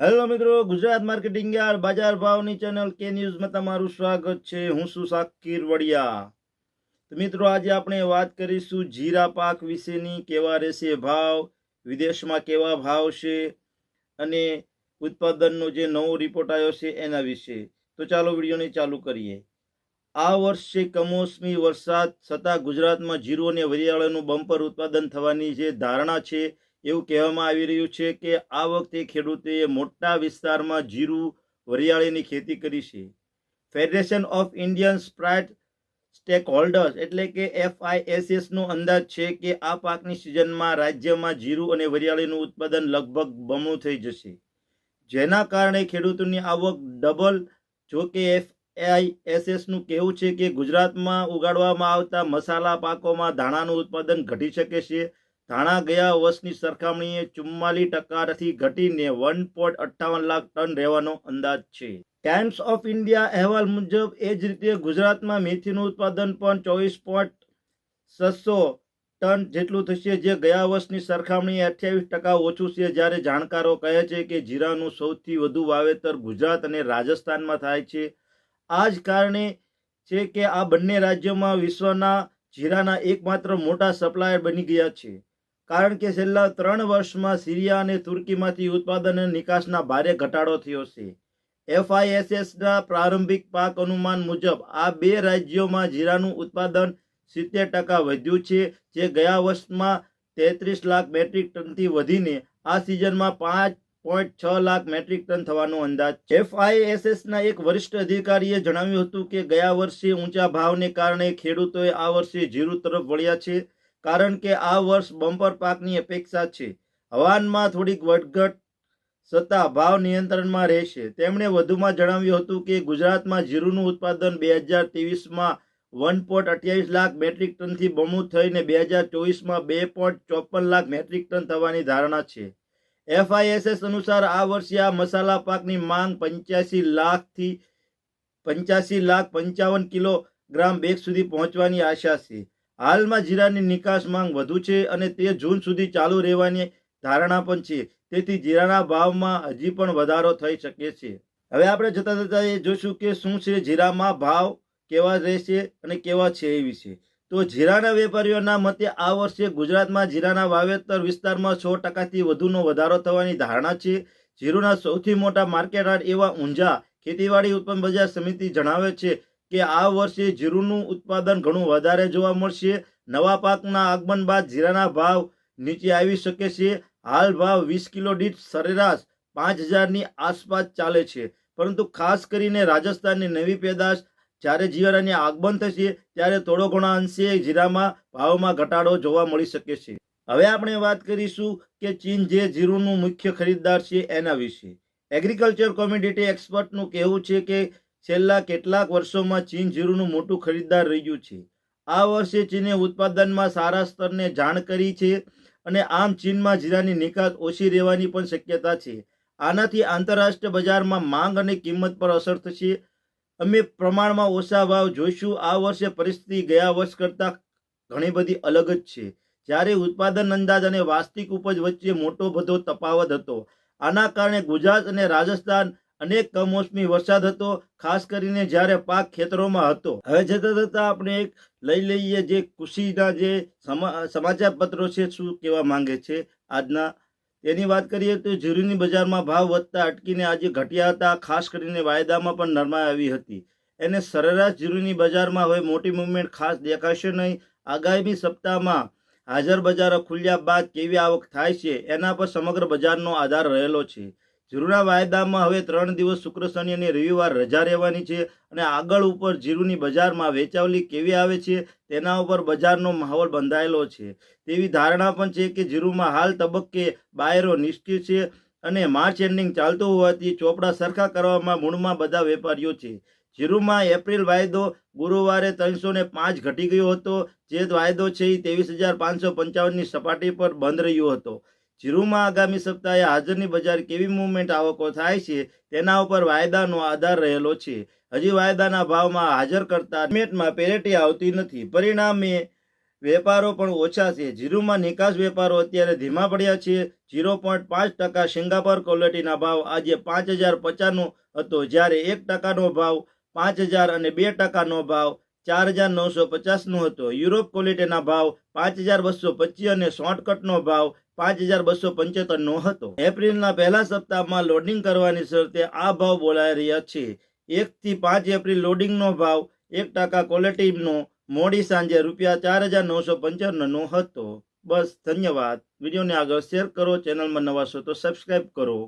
Hello મિત્રો, Gujarat marketing યાર બજાર ભાવની ચેનલ કે ન્યૂઝમાં તમારું સ્વાગત છે. હું છું સાકીર વડિયા. મિત્રો, આજે આપણે વાત કરીશું જીરા પાક વિશેની, કેવા રહેશે ભાવ, વિદેશમાં કેવા ભાવ છે અને ઉત્પાદનનો જે નવો રિપોર્ટ આવ્યો છે એના વિશે. તો ચાલો વિડીયોને ચાલુ કરીએ. આ વર્ષે કમોસમી વરસાદ છતાં ગુજરાતમાં જીરું અને વરિયાળાનું બમ્પર ઉત્પાદન થવાની જે ધારણા છે એવું કહેવામાં આવી રહ્યું છે કે આ વખતે ખેડૂતોએ મોટા વિસ્તારમાં જીરું, વરિયાળીની ખેતી કરી છે. Federation of Indian spice stakeholders એટલે કે એફઆઈએસએસનો અંદાજ છે કે આ પાકની સિઝનમાં રાજ્યમાં જીરું અને વરિયાળીનું ઉત્પાદન લગભગ બમણું થઈ જશે. જેના કારણે ખેડૂતોની આવક ડબલ જો કે એફઆઈએસએસનું કહેવું છે કે ગુજરાતમાં ઉગાડવામાં આવતા મસાલા પાકોમાં ધાણાનું ઉત્પાદન ઘટી શકે છે ધાણા ગયા વર્ષની સરખામણીએ ચુમ્માલીસ ટકાથી ઘટીને વન પોઈન્ટ અઠ્ઠાવન લાખ ટન રહેવાનો અંદાજ છે. ટાઈમ્સ ઓફ ઇન્ડિયા અહેવાલ મુજબ એ જ રીતે ગુજરાતમાં મેથીનું ઉત્પાદન પણ ચોવીસ પોઈન્ટ છસો ટન જેટલું થશે, જે ગયા વર્ષની સરખામણીએ અઠ્યાવીસ ટકા ઓછું છે, જ્યારે જાણકારો કહે છે કે જીરાનું સૌથી વધુ વાવેતર ગુજરાત અને રાજસ્થાનમાં થાય છે. આ જ કારણે છે કે આ બંને રાજ્યોમાં વિશ્વના જીરાના એકમાત્ર મોટા સપ્લાયર બની ગયા છે. કારણ કે છેલ્લા ત્રણ વર્ષમાં સિરિયા અને તુર્કીમાંથી ઉત્પાદન અને નિકાસના ભારે ઘટાડો થયો છે. એફઆઈએસએસના પ્રારંભિક પાક અનુમાન મુજબ આ બે રાજ્યોમાં જીરાનું ઉત્પાદન સિત્તેર ટકા વધ્યું છે, જે ગયા વર્ષમાં તેત્રીસ લાખ મેટ્રિક ટનથી વધીને આ સિઝનમાં પાંચ પોઈન્ટ છ લાખ મેટ્રિક ટન થવાનો અંદાજ એફઆઈએસએસના એક વરિષ્ઠ અધિકારીએ જણાવ્યું હતું કે ગયા વર્ષે ઊંચા ભાવને કારણે ખેડૂતોએ આ વર્ષે જીરું તરફ વળ્યા છે. કારણ કે આ વર્ષ બમ્પર પાકની અપેક્ષા છે. હવામાનમાં થોડીક વધઘટ છતાં ભાવ નિયંત્રણમાં રહેશે. તેમણે વધુમાં જણાવ્યું હતું કે ગુજરાતમાં જીરુનું ઉત્પાદન બે હજાર ત્રેવીસમાં વન પોઈન્ટ અઠ્યાવીસ લાખ મેટ્રિક ટનથી બમણું થઈને બે હજાર ચોવીસમાં બે પોઈન્ટ ચોપન લાખ મેટ્રિક ટન થવાની ધારણા છે. એફઆઈએસએસ અનુસાર આ વર્ષે આ મસાલા પાકની માંગ પંચ્યાસી લાખથી પંચ્યાસી લાખ પંચાવન કિલોગ્રામ બેગ સુધી પહોંચવાની આશા છે. હાલમાં જીરાની નિકાસ માંગ વધુ છે અને તે જૂન સુધી ચાલુ રહેવાની ધારણા પણ છે. તેથી જીરાના ભાવમાં હજી પણ વધારો થઈ શકે છે. હવે આપણે જતા જતા એ જોઈશું કે શું છે જીરામાં ભાવ કેવા રહેશે અને કેવા છે એ વિશે. તો જીરાના વેપારીઓના મતે આ વર્ષે ગુજરાતમાં જીરાના વાવેતર વિસ્તારમાં સો ટકાથી વધુનો વધારો થવાની ધારણા છે. જીરુના સૌથી મોટા માર્કેટ એવા ઊંઝા ખેતીવાડી ઉત્પન્ન બજાર સમિતિ જણાવે છે કે આ વર્ષે જીરુનું ઉત્પાદન ઘણું વધારે જોવા મળશે. નવા પાકના આગમન બાદ જીરાના ભાવ નીચે આવી શકે છે. હાલ ભાવ વીસ કિલો દીઠ સરેરાશ પાંચ હજારની આસપાસ ચાલે છે. પરંતુ ખાસ કરીને રાજસ્થાનની નવી પેદાશ જ્યારે જીરાની આગમન થશે, ત્યારે થોડો ઘણા અંશે જીરામાં ભાવમાં ઘટાડો જોવા મળી શકે છે. હવે આપણે વાત કરીશું કે ચીન જે જીરુનું મુખ્ય ખરીદદાર છે એના વિશે. એગ્રીકલ્ચર કોમ્યુનિટી એક્સપર્ટનું કહેવું છે કે છેલ્લા કેટલાક વર્ષોમાં ચીન જીરુનું મોટું ખરીદદાર રહ્યું છે. આ વર્ષે ચીને ઉત્પાદનમાં સારા સ્તરને જાણ કરી છે અને આમ ચીનમાં જીરાની નિકાસ ઓછી રહેવાની પણ શક્યતા છે. આનાથી આંતરરાષ્ટ્રીય બજારમાં માંગ અને કિંમત પર અસર થશે. અમે પ્રમાણમાં ઓછા ભાવ જોઈશું. આ વર્ષે પરિસ્થિતિ ગયા વર્ષ કરતાં ઘણી બધી અલગ જ છે. જ્યારે ઉત્પાદન અંદાજ અને વાસ્તવિક ઉપજ વચ્ચે મોટો બધો તફાવત હતો. આના કારણે ગુજરાત અને રાજસ્થાન અનેક કમોસમી વરસાદ હતો, ખાસ કરીને જ્યારે પાક ખેતરોમાં હતો. હવે જતા જતા આપણે એક લઈ લઈએ જે કૃષિના જે સમાચાર પત્રો છે, શું કહેવા માંગે છે આજના. તેની વાત કરીએ તો જીરુની બજારમાં ભાવ વધતા અટકીને આજે ઘટ્યા હતા, ખાસ કરીને વાયદામાં પણ નરમાઈ આવી હતી. એને સરેરાશ જીરુની બજારમાં હવે મોટી મુવમેન્ટ ખાસ દેખાશે નહીં. આગામી સપ્તાહમાં હાજર બજારો ખુલ્યા બાદ કેવી આવક થાય છે, એના પર સમગ્ર બજારનો આધાર રહેલો છે. જીરુના વાયદામાં હવે ત્રણ દિવસ શુક્ર શનિ અને રવિવાર રજા રહેવાની છે અને આગળ ઉપર જીરુની બજારમાં વેચાવલી કેવી આવે છે તેના ઉપર બજારનો માહોલ બંધાયેલો છે. તેવી ધારણા પણ છે કે જીરુમાં હાલ તબક્કે બાયરો નિષ્ઠિત છે અને માર્ચ એન્ડિંગ ચાલતું હોવાથી ચોપડા સરખા કરવામાં મૂળમાં બધા વેપારીઓ છે. જીરુમાં એપ્રિલ વાયદો ગુરુવારે ત્રણસો ને પાંચ ઘટી ગયો હતો. જે વાયદો છે એ ત્રેવીસ હજાર પાંચસો પંચાવનની સપાટી પર બંધ રહ્યો હતો. જીરુમાં આગામી સપ્તાહે હાજરની બજાર કેવી મુવમેન્ટ આવકો થાય છે તેના ઉપર વાયદાનો આધાર રહેલો છે. હજી વાયદાના ભાવમાં હાજર કરતા મેટમાં પેરેટી આવતી નથી. પરિણામે વેપારો પણ ઓછા છે. જીરુમાં નિકાસ વેપારો અત્યારે ધીમા પડ્યા છે. ઝીરો પોઈન્ટ પાંચ ટકા સિંગાપોર ક્વોલિટીના ભાવ આજે પાંચ હજાર પચાસનો હતો. જ્યારે એક ટકાનો ભાવ પાંચ હજાર અને બે ટકાનો ભાવ ચાર હજાર નવસો પચાસનો હતો. યુરોપ ક્વોલિટીના ભાવ પાંચ હજાર બસો પચીસ અને શોર્ટકટનો ભાવ પાંચ હજાર બસો પંચોતેરનો હતો. એપ્રિલના પહેલા સપ્તાહમાં લોડિંગ કરવાની શરતે આ ભાવ બોલાઈ રહ્યા છે. એકથી પાંચ એપ્રિલ લોડિંગનો ભાવ એક ટકા ક્વોલિટીનો મોડી સાંજે રૂપિયા ચાર હજાર નવસો પંચાવનનો હતો. બસ, ધન્યવાદ. વિડીયોને આગળ શેર કરો, ચેનલમાં નવા છો તો સબસ્ક્રાઈબ કરો.